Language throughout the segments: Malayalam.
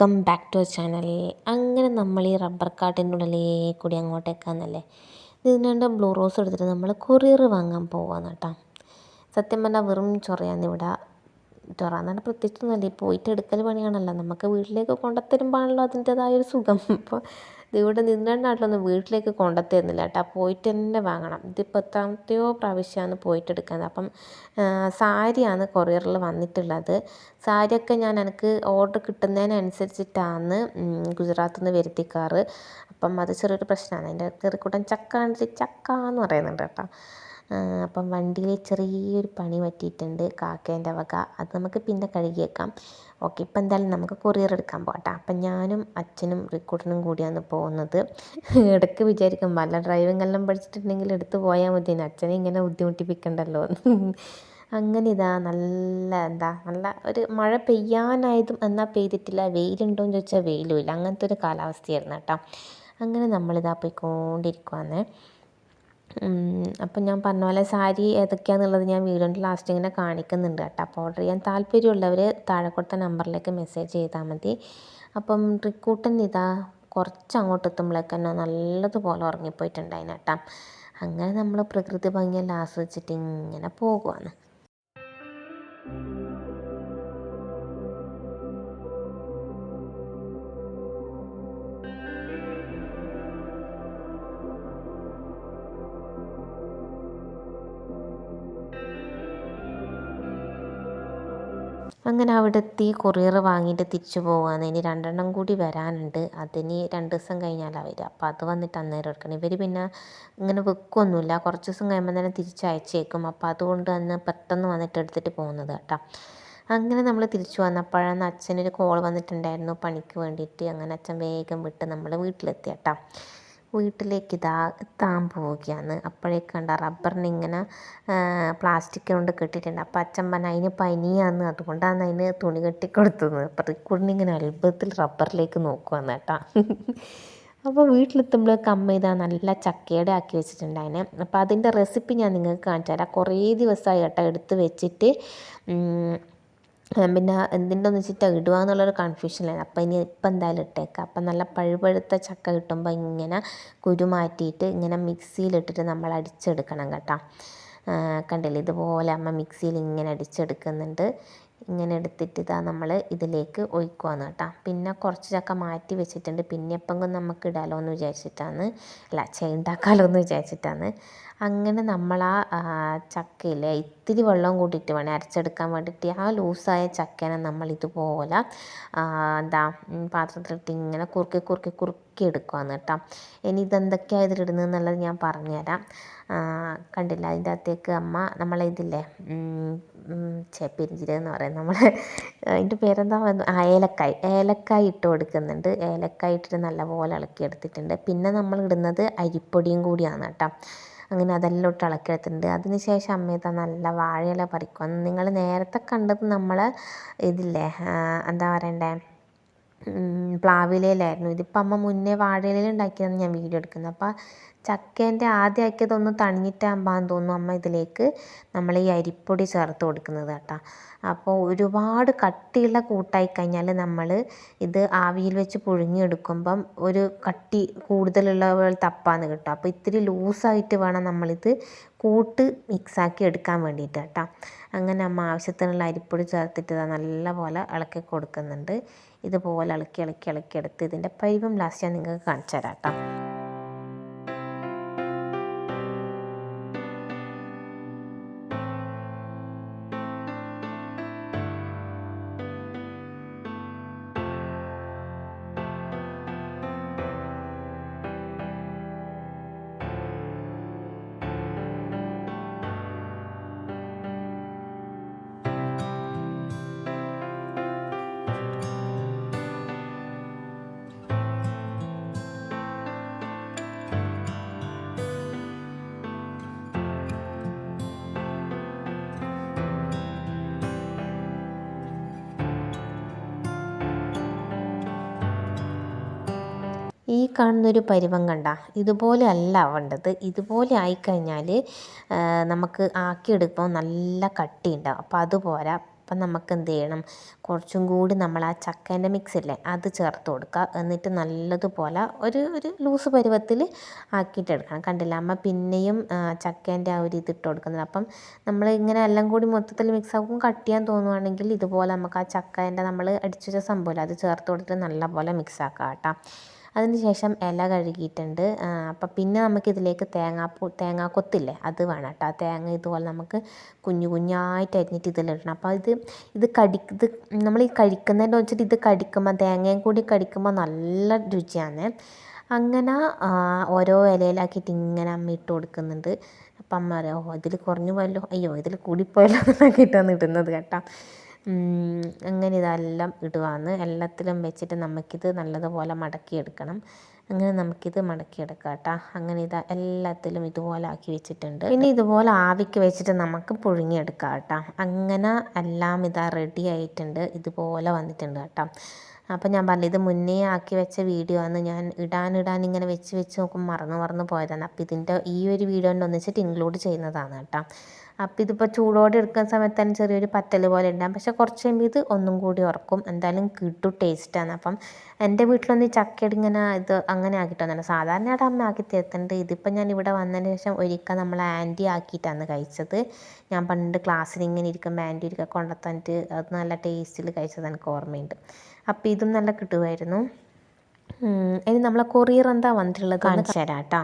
Welcome back to channel. അങ്ങനെ നമ്മൾ ഈ റബ്ബർ കാട്ടിന്റെ ഉള്ളിലേ കൂടി അങ്ങോട്ടേക്കാന്നല്ലേ ഇതിനുണ്ട് ബ്ലൂ റോസ് എടുത്തിട്ട് നമ്മൾ കൊറിയർ വാങ്ങാൻ പോവാന്ന് കേട്ടോ. സത്യം പറഞ്ഞാൽ വെറും ചൊറയാന്ന് ഇവിടെ. ചൊറ എന്നാണ് പ്രത്യേകിച്ചൊന്നുമല്ല പോയിട്ട് എടുക്കൽ പണിയാണല്ലോ. നമുക്ക് വീട്ടിലേക്ക് കൊണ്ടുത്തരുമ്പോഴാണല്ലോ അതിന്റേതായൊരു സുഖം. ഇപ്പോൾ ഇവിടെ നിന്നെണ്ണാട്ടിലൊന്നും വീട്ടിലേക്ക് കൊണ്ടുത്തരുന്നില്ല കേട്ടോ. പോയിട്ട് തന്നെ വാങ്ങണം. ഇതിപ്പോൾ എത്രാമത്തെയോ പ്രാവശ്യമാണ് പോയിട്ട് എടുക്കുന്നത് അപ്പം സാരിയാണ് കൊറിയറിൽ വന്നിട്ടുള്ളത്. സാരിയൊക്കെ ഞാൻ എനിക്ക് ഓർഡർ കിട്ടുന്നതിനനുസരിച്ചിട്ടാണ് ഗുജറാത്തിൽ നിന്ന് വരുത്തിക്കാറ്. അപ്പം അത് ചെറിയൊരു പ്രശ്നമാണ്. അതിന്റെ കയറിക്കൂട്ടം ചക്ക ചക്ക എന്ന് പറയുന്നുണ്ട് കേട്ടോ. അപ്പം വണ്ടിയിൽ ചെറിയൊരു പണി പറ്റിയിട്ടുണ്ട്. കാക്കേന്റെ വക. അത് നമുക്ക് പിന്നെ കഴുകിയേക്കാം. ഓക്കെ ഇപ്പം എന്തായാലും നമുക്ക് കൊറിയർ എടുക്കാൻ പോകട്ടെ. അപ്പം ഞാനും അച്ഛനും റിക്കൂട്ടനും കൂടിയാണ് പോകുന്നത്. ഇടയ്ക്ക് വിചാരിക്കും വല്ല ഡ്രൈവിംഗ് എല്ലാം പഠിച്ചിട്ടുണ്ടെങ്കിൽ എടുത്തു പോയാൽ മതി. അച്ഛനെ ഇങ്ങനെ ബുദ്ധിമുട്ടിപ്പിക്കണ്ടല്ലോ. അങ്ങനെ ഇതാ നല്ല എന്താ നല്ല ഒരു മഴ പെയ്യാനായതും എന്നാൽ പെയ്തിട്ടില്ല. വെയിലുണ്ടോ എന്ന് ചോദിച്ചാൽ വെയിലും ഇല്ല. അങ്ങനത്തെ ഒരു കാലാവസ്ഥയായിരുന്നു കേട്ടോ. അങ്ങനെ നമ്മളിതാ പോയിക്കൊണ്ടിരിക്കുവാന്നേ അപ്പം ഞാൻ പറഞ്ഞ പോലെ സാരി ഏതൊക്കെയാണെന്നുള്ളത് ഞാൻ വീഡിയോന്റെ ലാസ്റ്റ് ഇങ്ങനെ കാണിക്കുന്നുണ്ട് കേട്ടോ. അപ്പോൾ ഓർഡർ ചെയ്യാൻ താല്പര്യമുള്ളവർ താഴെ കൊടുത്ത നമ്പറിലേക്ക് മെസ്സേജ് ചെയ്താൽ മതി. അപ്പം റിക്കൂട്ടൻ ഇതാ കുറച്ച് അങ്ങോട്ട് എത്തുമ്പോഴേക്ക് തന്നെ നല്ലതുപോലെ ഉറങ്ങിപ്പോയിട്ടുണ്ടായിന് കേട്ടോ. അങ്ങനെ നമ്മൾ പ്രകൃതി ഭംഗിയെല്ലാം ആസ്വദിച്ചിട്ട് ഇങ്ങനെ പോകുവാണ്. അങ്ങനെ അവിടെ എത്തി കൊറിയർ വാങ്ങിയിട്ട് തിരിച്ചു പോകാൻ ഇനി രണ്ടെണ്ണം കൂടി വരാനുണ്ട്. അതിന് രണ്ട് ദിവസം കഴിഞ്ഞാലാണ് വരിക. അപ്പം അത് വന്നിട്ട് അന്നേരം എടുക്കണം. ഇവർ പിന്നെ ഇങ്ങനെ വെക്കൊന്നുമില്ല. കുറച്ച് ദിവസം കഴിയുമ്പോൾ തന്നെ തിരിച്ചയച്ചേക്കും. അപ്പം അതുകൊണ്ട് തന്നെ പെട്ടെന്ന് വന്നിട്ട് എടുത്തിട്ട് പോകുന്നത് കേട്ടോ. അങ്ങനെ നമ്മൾ തിരിച്ചു വന്നപ്പോഴാണ് അച്ഛനൊരു കോൾ വന്നിട്ടുണ്ടായിരുന്നു പണിക്ക് വേണ്ടിയിട്ട്. അങ്ങനെ അച്ഛൻ വേഗം വിട്ട് നമ്മൾ വീട്ടിലെത്തി കേട്ടോ. വീട്ടിലേക്ക് ഇതാ എത്താൻ പോവുകയാണ്. അപ്പോഴേക്കണ്ട കണ്ട റബ്ബറിന് ഇങ്ങനെ പ്ലാസ്റ്റിക് കൊണ്ട് കെട്ടിയിട്ടുണ്ട്. അപ്പം അച്ഛൻ പറഞ്ഞ അതിന് പനിയാന്ന്. അതുകൊണ്ടാണ് അതിന് തുണി കെട്ടിക്കൊടുത്തത്. അപ്പം റിക്കൂടിന് ഇങ്ങനെ അത്ഭുതത്തിൽ റബ്ബറിലേക്ക് നോക്കുവാന്ന് കേട്ടോ. അപ്പോൾ വീട്ടിലെത്തുമ്പോഴേക്ക് അമ്മ ഇതാ നല്ല ചക്കയുടെ ആക്കി വെച്ചിട്ടുണ്ട് വെച്ചിട്ടുണ്ടായിന് അപ്പോൾ അതിന്റെ റെസിപ്പി ഞാൻ നിങ്ങൾക്ക് കാണിച്ചു തരാം. കുറേ ദിവസമായി കേട്ടോ എടുത്ത് വെച്ചിട്ട് പിന്നെ എന്തിന്റെ വെച്ചിട്ട് ഇടുക എന്നുള്ളൊരു കൺഫ്യൂഷനിലാണ് അപ്പം ഇനി ഇപ്പം എന്തായാലും ഇട്ടേക്കാം. അപ്പം നല്ല പഴുപഴുത്ത ചക്ക കിട്ടുമ്പോൾ ഇങ്ങനെ കുരു മാറ്റിയിട്ട് ഇങ്ങനെ മിക്സിയിലിട്ടിട്ട് നമ്മൾ അടിച്ചെടുക്കണം കേട്ടോ. കണ്ടില്ലേ? ഇതുപോലെ അമ്മ മിക്സിയിൽ ഇങ്ങനെ അടിച്ചെടുക്കുന്നുണ്ട്. ഇങ്ങനെ എടുത്തിട്ട് ഇതാ നമ്മൾ ഇതിലേക്ക് ഒഴിക്കുവാന്ന് കേട്ടോ. പിന്നെ കുറച്ച് ചക്ക മാറ്റി വെച്ചിട്ടുണ്ട്. പിന്നെ എപ്പോഴും നമുക്ക് ഇടാലോ എന്ന് വിചാരിച്ചിട്ടാണ്. അല്ല ചെയ്യുണ്ടാക്കാലോ എന്ന് വിചാരിച്ചിട്ടാണ്. അങ്ങനെ നമ്മൾ ആ ചക്കയിൽ ഇത്തിരി വെള്ളം കൂട്ടിയിട്ട് വേണം അരച്ചെടുക്കാൻ വേണ്ടിയിട്ട് ആ ലൂസായ ചക്കേനെ നമ്മൾ ഇതുപോലെ എന്താ പാത്രത്തിലിട്ട് ഇങ്ങനെ കുറുക്കി കുറുക്കി കുറുക്കി എടുക്കുകയാണ് കേട്ടോ. ഇനി ഇതെന്തൊക്കെയാണ് ഇതിലിടുന്നത് എന്നുള്ളത് ഞാൻ പറഞ്ഞുതരാം. കണ്ടില്ല അതിന്റെ അകത്തേക്ക് അമ്മ നമ്മളിതില്ലേ പെരിഞ്ചീരകം എന്ന് പറയും നമ്മൾ അതിന്റെ പേരെന്താ ആ ഏലക്കായ്. ഏലക്കായ് ഇട്ട് കൊടുക്കുന്നുണ്ട്. ഏലക്കായ് ഇട്ടിട്ട് നല്ലപോലെ ഇളക്കി എടുത്തിട്ടുണ്ട് പിന്നെ നമ്മൾ ഇടുന്നത് അരിപ്പൊടിയും കൂടിയാണ് കേട്ടോ. അങ്ങനെ അതെല്ലാം ഇട്ട് ഇളക്കിയെടുത്തിട്ടുണ്ട്. അതിന് ശേഷം അമ്മയത്ത നല്ല വാഴയില പറിക്കും. നിങ്ങൾ നേരത്തെ കണ്ടത് നമ്മൾ ഇതില്ലേ എന്താ പറയണ്ടേ പ്ലാവിലയിലായിരുന്നു. ഇതിപ്പോൾ അമ്മ മുന്നേ വാഴയിലയിൽ ഞാൻ വീഡിയോ എടുക്കുന്നത്. അപ്പോൾ ചക്കേന്റെ ആദ്യം ഇതൊന്ന് തണിഞ്ഞിട്ടാകുമ്പോൾ തോന്നുന്നു അമ്മ ഇതിലേക്ക് നമ്മൾ ഈ അരിപ്പൊടി ചേർത്ത് കൊടുക്കുന്നത് കേട്ടോ. അപ്പോൾ ഒരുപാട് കട്ടിയുള്ള കൂട്ടായി കഴിഞ്ഞാൽ നമ്മൾ ഇത് ആവിയിൽ വെച്ച് പുഴുങ്ങിയെടുക്കുമ്പം ഒരു കട്ടി കൂടുതലുള്ള പോലെ തപ്പാന്ന് കിട്ടും. അപ്പോൾ ഇത്തിരി ലൂസായിട്ട് വേണം നമ്മളിത് കൂട്ട് മിക്സാക്കി എടുക്കാൻ വേണ്ടിയിട്ട് കേട്ടോ. അങ്ങനെ അമ്മ ആവശ്യത്തിനുള്ള അരിപ്പൊടി ചേർത്തിട്ട് നല്ല പോലെ ഇളക്കി കൊടുക്കുന്നുണ്ട്. ഇതുപോലെ ഇളക്കി ഇളക്കി ഇളക്കി എടുത്ത് ഇതിന്റെ പരിവം ലാസ്റ്റ് ഞാൻ നിങ്ങൾക്ക് കാണിച്ചു തരാം കേട്ടോ. ഈ കാണുന്നൊരു പരുവം കണ്ട ഇതുപോലെ അല്ല ആവേണ്ടത് ഇതുപോലെ ആയിക്കഴിഞ്ഞാൽ നമുക്ക് ആക്കിയെടുക്കുമ്പോൾ നല്ല കട്ടി ഉണ്ടാവും അപ്പോൾ അതുപോരാ അപ്പം നമുക്ക് എന്ത് ചെയ്യണം കുറച്ചും കൂടി നമ്മൾ ആ ചക്കേന്റെ മിക്സ് ഇല്ലേ അത് ചേർത്ത് കൊടുക്കുക എന്നിട്ട് നല്ലതുപോലെ ഒരു ഒരു ലൂസ് പരുവത്തിൽ ആക്കിയിട്ട് എടുക്കണം. കണ്ടില്ല? അമ്മ പിന്നെയും ചക്കേന്റെ ആ ഒരു ഇത് ഇട്ട് കൊടുക്കുന്നത്. അപ്പം നമ്മൾ ഇങ്ങനെ എല്ലാം കൂടി മൊത്തത്തിൽ മിക്സ് ആക്കും. കട്ട് ചെയ്യാൻ തോന്നുവാണെങ്കിൽ ഇതുപോലെ നമുക്ക് ആ ചക്കേന്റെ നമ്മൾ അടിച്ചു വെച്ച സംഭവമില്ല. അത് ചേർത്ത് കൊടുത്തിട്ട് നല്ലപോലെ മിക്സ് ആക്കാം കേട്ടോ അതിന് ശേഷം ഇല കഴുകിയിട്ടുണ്ട്. അപ്പം പിന്നെ നമുക്ക് ഇതിലേക്ക് തേങ്ങാപ്പൂ തേങ്ങാക്കൊത്തില്ലേ അത് വേണം കേട്ടോ. ആ തേങ്ങ ഇതുപോലെ നമുക്ക് കുഞ്ഞു കുഞ്ഞായിട്ട് അരിഞ്ഞിട്ട് ഇതിലിടണം. അപ്പോൾ ഇത് ഇത് കടി ഇത് നമ്മൾ ഈ കഴിക്കുന്നതിന്റെ വെച്ചിട്ട് ഇത് കടിക്കുമ്പോൾ തേങ്ങയും കൂടി കടിക്കുമ്പോൾ നല്ല രുചിയാണ്. അങ്ങനെ ഓരോ ഇലയിലാക്കിയിട്ട് ഇങ്ങനെ അമ്മ ഇട്ട് കൊടുക്കുന്നുണ്ട്. അപ്പം അമ്മ പറയാം ഓ ഇതിൽ കുറഞ്ഞു പോയല്ലോ. അയ്യോ ഇതിൽ കൂടിപ്പോയല്ലോ എന്നൊക്കെ ഇട്ടാണ് ഇടുന്നത് കേട്ടോ. അങ്ങനെ ഇതെല്ലാം ഇടുവാന്ന് എല്ലാത്തിലും വെച്ചിട്ട് നമുക്കിത് നല്ലതുപോലെ മടക്കിയെടുക്കണം. അങ്ങനെ നമുക്കിത് മടക്കിയെടുക്കാം കേട്ടോ. അങ്ങനെ ഇത് എല്ലാത്തിലും ഇതുപോലെ ആക്കി വെച്ചിട്ടുണ്ട്. പിന്നെ ഇതുപോലെ ആവിക്ക് വെച്ചിട്ട് നമുക്ക് പുഴുങ്ങിയെടുക്കാം കേട്ടോ. അങ്ങനെ എല്ലാം ഇതാ റെഡി ആയിട്ടുണ്ട്. ഇതുപോലെ വന്നിട്ടുണ്ട് കേട്ടോ. അപ്പം ഞാൻ പറഞ്ഞു ഇത് മുന്നേ ആക്കി വെച്ച വീഡിയോ ആണ് ഞാൻ ഇടാൻ ഇടാൻ ഇങ്ങനെ വെച്ച് വെച്ച് നോക്കുമ്പോൾ മറന്നു മറന്നു പോയതാണ്. അപ്പോൾ ഇതിന്റെ ഈ ഒരു വീഡിയോന്റെ ഒന്നിച്ചിട്ട് ഇൻക്ലൂഡ് ചെയ്യുന്നതാണ് കേട്ടോ. അപ്പോൾ ഇതിപ്പോൾ ചൂടോടെ എടുക്കുന്ന സമയത്ത് തന്നെ ചെറിയൊരു പത്തൽ പോലെ ഉണ്ടാകും പക്ഷെ കുറച്ച് കഴിയുമ്പോൾ ഇത് ഒന്നും കൂടി ഉറക്കും. എന്തായാലും കിട്ടും ടേസ്റ്റാണ് അപ്പം എന്റെ വീട്ടിലൊന്നും ഈ ചക്കയുടെ ഇങ്ങനെ ഇത് അങ്ങനെ ആക്കിയിട്ടൊന്നല്ല സാധാരണയായിട്ട് അമ്മ ആക്കി തരുന്നുണ്ട്. ഇതിപ്പോൾ ഞാൻ ഇവിടെ വന്നതിന് ശേഷം ഒരിക്കൽ നമ്മൾ ആന്റി ആക്കിയിട്ടാണ് കഴിച്ചത്. ഞാൻ പണ്ട് ക്ലാസ്സിൽ ഇങ്ങനെ ഇരിക്കുമ്പോൾ ആന്റി ഒരിക്കൽ കൊണ്ടുത്തന്നിട്ട് അത് നല്ല ടേസ്റ്റിൽ കഴിച്ചത് എനിക്ക് ഓർമ്മയുണ്ട്. അപ്പോൾ ഇതും നല്ല കിട്ടുമായിരുന്നു. ഇനി നമ്മളെ കൊറിയർ എന്താ വന്നിട്ടുള്ളത് കാണിച്ചു തരാം കേട്ടോ.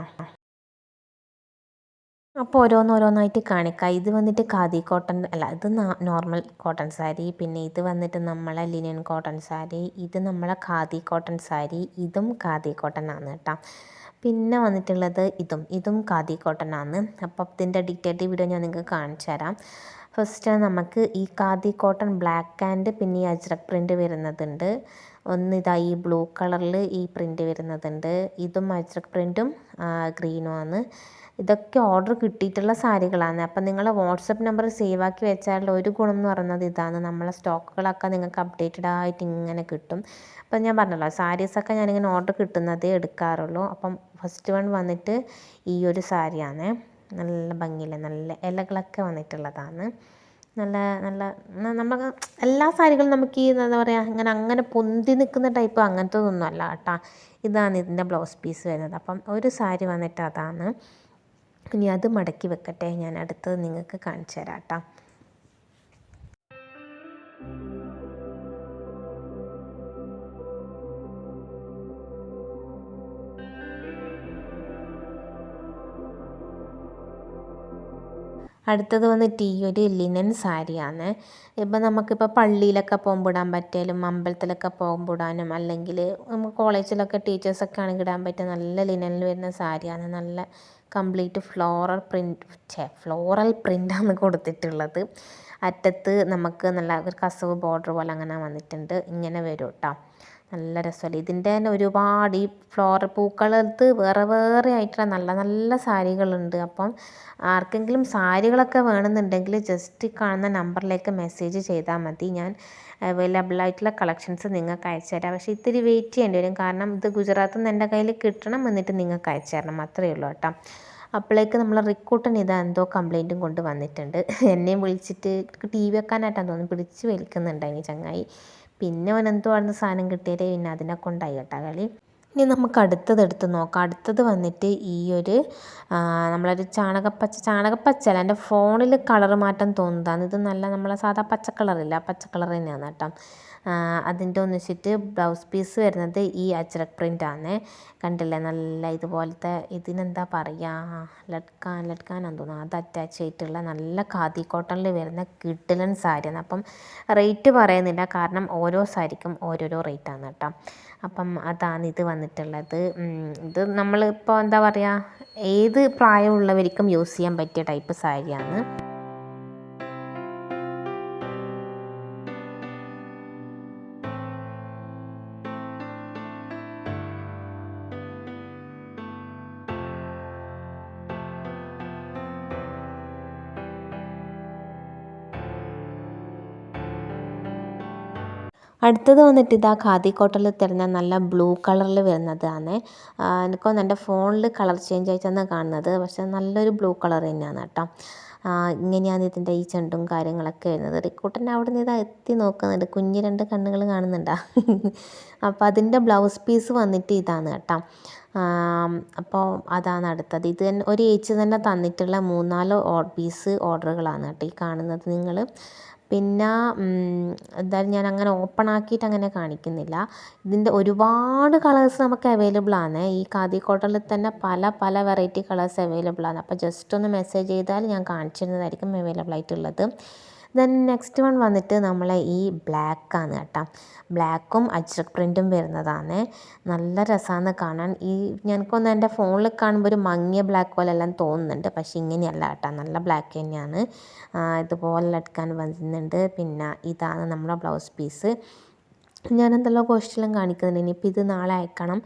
അപ്പോൾ ഓരോന്നോരോന്നായിട്ട് കാണിക്കാം. ഇത് വന്നിട്ട് ഖാദി കോട്ടൺ അല്ല ഇത് നോർമൽ കോട്ടൺ സാരി പിന്നെ ഇത് വന്നിട്ട് നമ്മളെ ലിനൻ കോട്ടൺ സാരി ഇത് നമ്മളെ ഖാദി കോട്ടൺ സാരി ഇതും ഖാദി കോട്ടൺ ആണ് കേട്ടോ. പിന്നെ വന്നിട്ടുള്ളത് ഇതും ഇതും ഖാദി കോട്ടൺ ആണ്. അപ്പോൾ ഇതിന്റെ ഡീറ്റെയിൽഡ് വീഡിയോ ഞാൻ നിങ്ങൾക്ക് കാണിച്ചു തരാം. ഫസ്റ്റ് നമുക്ക് ഈ ഖാദി കോട്ടൺ ബ്ലാക്ക് ആൻഡ് പിന്നെ ഈ അജ്രക് പ്രിന്റ് വരുന്നതുണ്ട്. ഒന്ന് ഇതാ ഈ ബ്ലൂ കളറിൽ ഈ പ്രിന്റ് വരുന്നതുണ്ട്. ഇതും അജ്രക് പ്രിന്റും ഗ്രീനും ആണ്. ഇതൊക്കെ ഓർഡർ കിട്ടിയിട്ടുള്ള സാരികളാണ്. അപ്പം നിങ്ങൾ വാട്സപ്പ് നമ്പർ സേവ് ആക്കി വെച്ചാൽ ഒരു ഗുണം എന്ന് പറയുന്നത് ഇതാണ്. നമ്മളെ സ്റ്റോക്കുകളൊക്കെ നിങ്ങൾക്ക് അപ്ഡേറ്റഡ് ആയിട്ട് ഇങ്ങനെ കിട്ടും. അപ്പം ഞാൻ പറഞ്ഞല്ലോ സാരീസൊക്കെ ഞാനിങ്ങനെ ഓർഡർ കിട്ടുന്നതേ എടുക്കാറുള്ളൂ. അപ്പം ഫസ്റ്റ് വൺ വന്നിട്ട് ഈ ഒരു സാരിയാണ്. നല്ല ഭംഗിയില്ല നല്ല ഇലകളൊക്കെ വന്നിട്ടുള്ളതാണ്. നല്ല നല്ല നമ്മൾ എല്ലാ സാരികളും നമുക്ക് ഈ എന്താ പറയുക ഇങ്ങനെ അങ്ങനെ പൊന്തി നിൽക്കുന്ന ടൈപ്പ് അങ്ങനത്തതൊന്നും അല്ല കേട്ടോ. ഇതാണ് ഇതിന്റെ ബ്ലൗസ് പീസ് വരുന്നത്. അപ്പം ഒരു സാരി വന്നിട്ട് അതാണ്. ഇനി അത് മടക്കി വെക്കട്ടെ. ഞാൻ അടുത്തത് നിങ്ങൾക്ക് കാണിച്ചു തരാം കേട്ടോ അടുത്തത് വന്നിട്ട് ഈ ഒരു ലിനൻ സാരിയാണ്. ഇപ്പം നമുക്കിപ്പോൾ പള്ളിയിലൊക്കെ പോകുമ്പോൾ ഇടാൻ പറ്റിയാലും അമ്പലത്തിലൊക്കെ പോകുമ്പോൾ ഇടാനും അല്ലെങ്കിൽ നമുക്ക് കോളേജിലൊക്കെ ടീച്ചേഴ്സൊക്കെ ആണെങ്കിൽ ഇടാൻ പറ്റിയ നല്ല ലിനനിൽ വരുന്ന സാരിയാണ്. നല്ല കംപ്ലീറ്റ് ഫ്ലോറൽ പ്രിന്റ് ഛേ ഫ്ലോറൽ പ്രിന്റാണ് കൊടുത്തിട്ടുള്ളത്. അറ്റത്ത് നമുക്ക് നല്ല ഒരു കസവ് ബോർഡർ പോലെ അങ്ങനെ വന്നിട്ടുണ്ട്. ഇങ്ങനെ വരും കേട്ടോ നല്ല രസമല്ലേ? ഇതിന്റെ തന്നെ ഒരുപാട് ഈ ഫ്ലോർ പൂക്കളത്ത് വേറെ വേറെ ആയിട്ടുള്ള നല്ല നല്ല സാരികളുണ്ട്. അപ്പം ആർക്കെങ്കിലും സാരികളൊക്കെ വേണമെന്നുണ്ടെങ്കിൽ ജസ്റ്റ് കാണുന്ന നമ്പറിലേക്ക് മെസ്സേജ് ചെയ്താൽ മതി. ഞാൻ അവൈലബിൾ ആയിട്ടുള്ള കളക്ഷൻസ് നിങ്ങൾക്ക് അയച്ചു തരാം. പക്ഷേ ഇത്തിരി വെയിറ്റ് ചെയ്യേണ്ടി വരും. കാരണം ഇത് ഗുജറാത്തിൽ നിന്ന് എന്റെ കയ്യിൽ കിട്ടണം എന്നിട്ട് നിങ്ങൾക്ക് അയച്ചു തരണം. അത്രയേ ഉള്ളൂ കേട്ടോ. അപ്പോഴേക്ക് നമ്മൾ റിക്കൂട്ടൻ ഇതാ എന്തോ കംപ്ലൈന്റും കൊണ്ട് വന്നിട്ടുണ്ട്. എന്നെയും വിളിച്ചിട്ട് ടി വി വെക്കാനായിട്ടാണ് തോന്നുന്നു. പിടിച്ച് വലിക്കുന്നുണ്ടായി ചങ്ങായി. പിന്നെ അവൻ എന്തോ ആണെന്ന് സാധനം കിട്ടിയാലേ പിന്നെ അതിനെ കൊണ്ടായി കേട്ടോ കളി. ഇനി നമുക്ക് അടുത്തത് എടുത്ത് നോക്കാം. അടുത്തത് വന്നിട്ട് ഈ ഒരു നമ്മളൊരു ചാണകപ്പച്ച ചാണകപ്പച്ച അല്ല എന്റെ ഫോണിൽ കളർ മാറ്റം തോന്നുന്നതാണ് ഇത് നല്ല നമ്മളെ സാധാ പച്ച കളറില്ല. പച്ച കളർ തന്നെയാണ് കേട്ടോ. അതിന്റെ ഒന്നിച്ചിട്ട് ബ്ലൗസ് പീസ് വരുന്നത് ഈ അജ്രക് പ്രിന്റാണ് കണ്ടില്ലേ? നല്ല ഇതുപോലത്തെ ഇതിനെന്താ പറയുക ലട്കാൻ ലട്കാനാന്ന് തോന്നുന്നു. അത് അറ്റാച്ച് ചെയ്തിട്ടുള്ള നല്ല ഖാദി കോട്ടണിൽ വരുന്ന കിഡിലൻ സാരിയാണ് അപ്പം റേറ്റ് പറയുന്നില്ല. കാരണം ഓരോ സാരിക്കും ഓരോരോ റേറ്റാണ് കേട്ടോ. അപ്പം അതാണ് ഇത് വന്നിട്ടുള്ളത്. ഇത് നമ്മളിപ്പോൾ എന്താ പറയുക ഏത് പ്രായമുള്ളവർക്കും യൂസ് ചെയ്യാൻ പറ്റിയ ടൈപ്പ് സാരിയാണ്. അടുത്തത് വന്നിട്ട് ഇതാ ഖാദി കോട്ടണിൽ തരുന്ന നല്ല ബ്ലൂ കളറിൽ വരുന്നതാണ്. എനിക്കൊന്ന് എന്റെ ഫോണിൽ കളർ ചേഞ്ച് ആയിട്ടാണ് കാണുന്നത്. പക്ഷെ നല്ലൊരു ബ്ലൂ കളർ തന്നെയാണ് കേട്ടോ. ഇങ്ങനെയാണ് ഇതിന്റെ ഈ ചെണ്ടും കാര്യങ്ങളൊക്കെ വരുന്നത്. റിക്കൂട്ടന്റെ അവിടെ നിന്ന് ഇതാ എത്തി നോക്കുന്നുണ്ട്. കുഞ്ഞ് രണ്ട് കണ്ണുകൾ കാണുന്നുണ്ടാ. അപ്പോൾ അതിന്റെ ബ്ലൗസ് പീസ് വന്നിട്ട് ഇതാണ് കേട്ടോ. അപ്പോൾ അതാണ് അടുത്തത്. ഇത് തന്നെ ഒരു ഏച്ചി തന്നെ തന്നിട്ടുള്ള മൂന്നാൽ പീസ് ഓർഡറുകളാണ് കേട്ടോ ഈ കാണുന്നത് നിങ്ങൾ. പിന്നെ എന്തായാലും ഞാൻ അങ്ങനെ ഓപ്പൺ ആക്കിയിട്ട് അങ്ങനെ കാണിക്കുന്നില്ല. ഇതിന്റെ ഒരുപാട് കളേഴ്സ് നമുക്ക് അവൈലബിൾ ആണ്. ഈ ഖാദി കോട്ടണിൽ തന്നെ പല പല വെറൈറ്റി കളേഴ്സ് അവൈലബിൾ ആണ്. അപ്പോൾ ജസ്റ്റ് ഒന്ന് മെസ്സേജ് ചെയ്താൽ ഞാൻ കാണിച്ചു തരുന്നതായിരിക്കും അവൈലബിൾ ആയിട്ടുള്ളത്. ദെൻ നെക്സ്റ്റ് വൺ വന്നിട്ട് നമ്മളെ ഈ ബ്ലാക്കാണ് കേട്ടോ. ബ്ലാക്കും അജ്രക് പ്രിന്റും വരുന്നതാണ്. നല്ല രസമാണ് കാണാൻ. ഈ ഞങ്ങൾക്കൊന്ന് എന്റെ ഫോണിൽ കാണുമ്പോൾ ഒരു മങ്ങിയ ബ്ലാക്ക് പോലെ എല്ലാം തോന്നുന്നുണ്ട്. പക്ഷേ ഇങ്ങനെയല്ല കേട്ടോ. നല്ല ബ്ലാക്ക് തന്നെയാണ്. ഇതുപോലെ എടുക്കാൻ വന്നിട്ടുണ്ട്. പിന്നെ ഇതാണ് നമ്മുടെ ബ്ലൗസ് പീസ് ഞാൻ എന്തെല്ലാം കോസ്റ്റെല്ലാം കാണിക്കുന്നുണ്ട്. ഇനിയിപ്പോൾ ഇത് നാളെ അയക്കണം.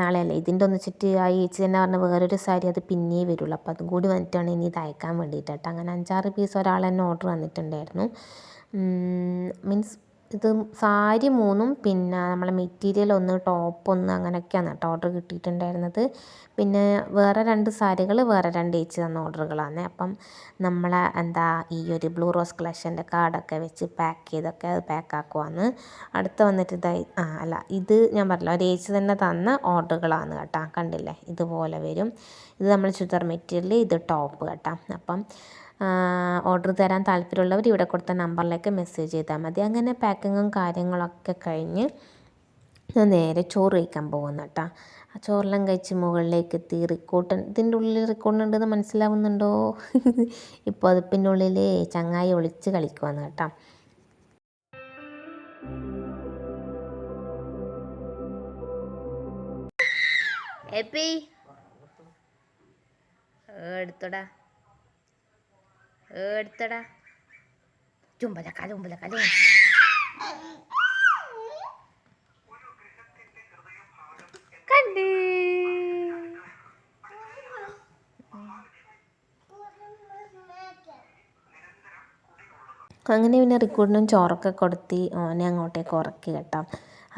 നാളെ അല്ല ഇതിന്റെ ഒന്നിച്ചിട്ട് ആ ഏച്ചി തന്നെ പറഞ്ഞ വേറൊരു സാരി അത് പിന്നെയേ വരുള്ളൂ. അപ്പോൾ അതും കൂടി വന്നിട്ടാണ് ഇനി ഇത് അയക്കാൻ വേണ്ടിയിട്ട് കേട്ടോ. അങ്ങനെ അഞ്ചാറ് പീസ് ഒരാൾ തന്നെ ഓർഡർ വന്നിട്ടുണ്ടായിരുന്നു മീൻസ് ഇത് സാരി മൂന്നും പിന്നെ നമ്മളെ മെറ്റീരിയൽ ഒന്ന് ടോപ്പ് ഒന്ന് അങ്ങനെയൊക്കെയാണ് കേട്ടോ ഓർഡർ കിട്ടിയിട്ടുണ്ടായിരുന്നത്. പിന്നെ വേറെ രണ്ട് സാരികൾ വേറെ രണ്ട് ഏച്ചി തന്ന ഓർഡറുകളാണ് അപ്പം നമ്മളെ എന്താ ഈ ഒരു ബ്ലൂ റോസ് കളക്ഷന്റെ കാർഡൊക്കെ വെച്ച് പാക്ക് ചെയ്തൊക്കെ അത് പാക്ക് ആക്കുവാന്ന്. അടുത്ത വന്നിട്ട് ഇതായി ആ അല്ല ഇത് ഞാൻ പറഞ്ഞില്ല ഒരു ഏച്ചി തന്നെ തന്ന ഓർഡറുകളാണ് കേട്ടോ. കണ്ടില്ലേ? ഇതുപോലെ വരും. ഇത് നമ്മൾ ചുരിദാർ മെറ്റീരിയൽ ഇത് ടോപ്പ് കേട്ടോ. അപ്പം ഓർഡർ തരാൻ താല്പര്യമുള്ളവർ ഇവിടെ കൊടുത്ത നമ്പറിലേക്ക് മെസ്സേജ് ചെയ്താൽ മതി. അങ്ങനെ പാക്കിങ്ങും കാര്യങ്ങളൊക്കെ കഴിഞ്ഞ് ഞാൻ നേരെ ചോറ് കഴിക്കാൻ പോകുന്നു കേട്ടോ ആ ചോറെല്ലാം കഴിച്ച് മുകളിലേക്ക് എത്തി. റിക്കോട്ടൻ ഇതിന്റെ ഉള്ളിൽ റിക്കോട്ടൻ ഉണ്ടെന്ന് മനസ്സിലാവുന്നുണ്ടോ? ഇപ്പോൾ അതിപ്പിന്റെ ഉള്ളിൽ ചങ്ങായി ഒളിച്ച് കളിക്കുവാന്ന് കേട്ടോ എപ്പി? എടുത്തോടാ. എടുത്തടാ. ചുമ്പലക്കാല കണ്ട്. അങ്ങനെ പിന്നെ റിക്കൂട്ടിനും ചോറൊക്കെ കൊടുത്തി ഓനെ അങ്ങോട്ടേക്ക് ഉറക്കി കേട്ടോ.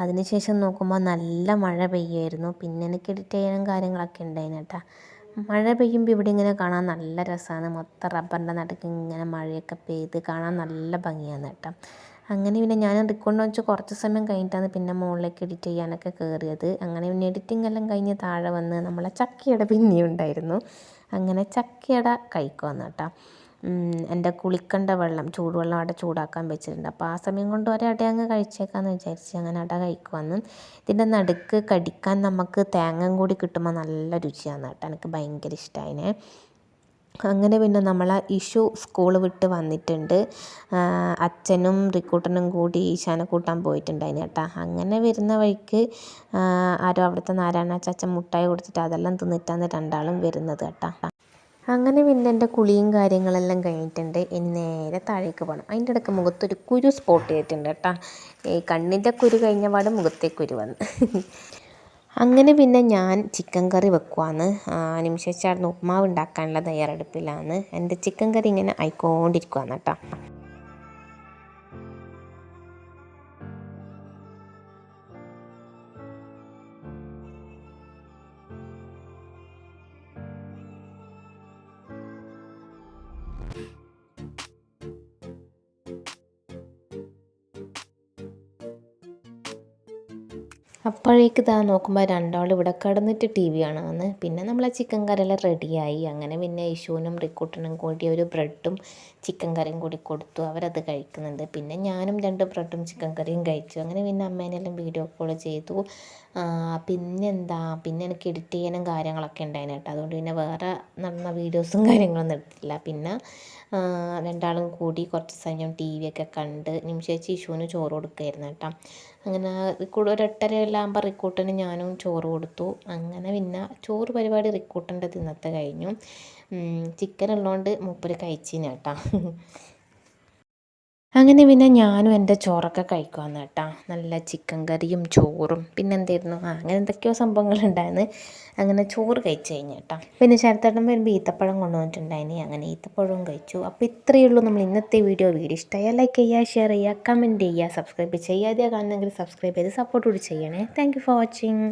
അതിനുശേഷം നോക്കുമ്പോൾ നല്ല മഴ പെയ്യുമായിരുന്നു പിന്നെ എനിക്ക് എഡിറ്റ് ചെയ്യാനും കാര്യങ്ങളൊക്കെ ഉണ്ടായിരുന്നു കേട്ടോ. മഴ പെയ്യുമ്പോൾ ഇവിടെ ഇങ്ങനെ കാണാൻ നല്ല രസമാണ് മൊത്തം റബ്ബറിന്റെ നടുക്ക് ഇങ്ങനെ മഴയൊക്കെ പെയ്ത് കാണാൻ നല്ല ഭംഗിയാണ് കേട്ടോ. അങ്ങനെ പിന്നെ ഞാൻ റിക്കോർഡ് വെച്ച് കുറച്ച് സമയം കഴിഞ്ഞിട്ടാണ് പിന്നെ മുകളിലേക്ക് എഡിറ്റ് ചെയ്യാനൊക്കെ കയറിയത് അങ്ങനെ പിന്നെ എഡിറ്റിംഗ് എല്ലാം കഴിഞ്ഞ് താഴെ വന്ന് നമ്മളെ ചക്കയുടെ പിന്നെയും ഉണ്ടായിരുന്നു അങ്ങനെ ചക്കയുടെ കഴിക്കുവാന്ന് കേട്ടോ. എന്റെ കുളിക്കണ്ട വെള്ളം ചൂടുവെള്ളം അവിടെ ചൂടാക്കാൻ വെച്ചിട്ടുണ്ട്. അപ്പോൾ ആ സമയം കൊണ്ട് ഒരട അങ്ങ് കഴിച്ചേക്കാമെന്ന് വിചാരിച്ച് അങ്ങനെ അട കഴിക്കുവാന്ന്. ഇതിന്റെ നടുക്ക് കടിക്കാൻ നമുക്ക് തേങ്ങയും കൂടി കിട്ടുമ്പോൾ നല്ല രുചിയാണ് കേട്ടോ എനിക്ക് ഭയങ്കര ഇഷ്ടമായിനെ അങ്ങനെ പിന്നെ നമ്മൾ ഇഷു സ്കൂൾ വിട്ട് വന്നിട്ടുണ്ട്. അച്ഛനും റിക്കൂട്ടനും കൂടി ഈശാനെ കൂട്ടാൻ പോയിട്ടുണ്ടായിന് കേട്ടോ. അങ്ങനെ വരുന്ന വഴിക്ക് ആരോ അവിടുത്തെ നാരായണ ചാച്ചൻ മുട്ടായി കൊടുത്തിട്ട് അതെല്ലാം തിന്നിട്ടാണ് രണ്ടാളും വരുന്നത് കേട്ടോ. അങ്ങനെ പിന്നെ എന്റെ കുളിയും കാര്യങ്ങളെല്ലാം കഴിഞ്ഞിട്ടുണ്ട്. ഇനി നേരെ താഴേക്ക് പോകണം അതിന്റെ ഇടയ്ക്ക് മുഖത്തൊരു കുരു സ്പോട്ട് ചെയ്തിട്ടുണ്ട് കേട്ടോ. ഈ കണ്ണിന്റെ കുരു കഴിഞ്ഞ പാട് മുഖത്തെ കുരു വന്ന്. അങ്ങനെ പിന്നെ ഞാൻ ചിക്കൻ കറി വെക്കുവാണ് നിമിഷം ഉപ്മാവ് ഉണ്ടാക്കാനുള്ള തയ്യാറെടുപ്പിലാണ്. എന്റെ ചിക്കൻ കറി ഇങ്ങനെ ആയിക്കൊണ്ടിരിക്കുവാണ് കേട്ടോ. അപ്പോഴേക്ക് ഇതാ നോക്കുമ്പോൾ രണ്ടാൾ ഇവിടെ കിടന്നിട്ട് ടി വി കാണാമെന്ന് പിന്നെ നമ്മൾ ആ ചിക്കൻ കറിയെല്ലാം റെഡിയായി അങ്ങനെ പിന്നെ യശുവിനും റിക്കൂട്ടനും കൂടി ഒരു ബ്രെഡും ചിക്കൻ കറിയും കൂടി കൊടുത്തു. അവരത് കഴിക്കുന്നുണ്ട്. പിന്നെ ഞാനും രണ്ട് ബ്രെഡും ചിക്കൻ കറിയും കഴിച്ചു. അങ്ങനെ പിന്നെ അമ്മേനെല്ലാം വീഡിയോ കോൾ ചെയ്തു. പിന്നെന്താ? പിന്നെ എനിക്ക് എഡിറ്റ് ചെയ്യാനും കാര്യങ്ങളൊക്കെ ഉണ്ടായിന് കേട്ടോ. അതുകൊണ്ട് പിന്നെ വേറെ നടന്ന വീഡിയോസും കാര്യങ്ങളൊന്നും എടുത്തിട്ടില്ല. പിന്നെ രണ്ടാളും കൂടി കുറച്ച് സമയം ടി വി ഒക്കെ കണ്ട് നിമിഷേച്ചി ഇഷുവിന് ചോറ് കൊടുക്കുമായിരുന്നു കേട്ടോ. അങ്ങനെ റിക്കൂട്ട് ഒരു എട്ടരയെല്ലാം ആകുമ്പോൾ റിക്കൂട്ടന് ഞാനും ചോറ് കൊടുത്തു. അങ്ങനെ പിന്നെ ചോറ് പരിപാടി റിക്കൂട്ടന്റെ ഇന്നത്തെ കഴിഞ്ഞു. ചിക്കൻ ഉള്ളതുകൊണ്ട് മൂപ്പര് കഴിച്ചിന് കേട്ടോ. അങ്ങനെ പിന്നെ ഞാനും എന്റെ ചോറൊക്കെ കഴിക്കുവാന്ന് കേട്ടോ. നല്ല ചിക്കൻ കറിയും ചോറും. പിന്നെ എന്തായിരുന്നു? ആ അങ്ങനെ എന്തൊക്കെയോ സംഭവങ്ങളുണ്ടായിരുന്നു അങ്ങനെ ചോറ് കഴിച്ചു കഴിഞ്ഞു കേട്ടോ. പിന്നെ ശരത്തേട്ടൻ വരുമ്പോൾ ഈത്തപ്പഴം കൊണ്ടുവന്നിട്ടുണ്ടായിനി. അങ്ങനെ ഈത്തപ്പഴവും കഴിച്ചു. അപ്പോൾ ഇത്രയേ ഉള്ളൂ നമ്മൾ ഇന്നത്തെ വീഡിയോ. വീഡിയോ ഇഷ്ടമായാൽ ലൈക്ക് ചെയ്യുക ഷെയർ ചെയ്യുക കമന്റ് ചെയ്യുക സബ്സ്ക്രൈബ് ചെയ്യാതെ കാണുന്നെങ്കിൽ സബ്സ്ക്രൈബ് ചെയ്ത് സപ്പോർട്ട് കൂടി ചെയ്യണേ. Thank for watching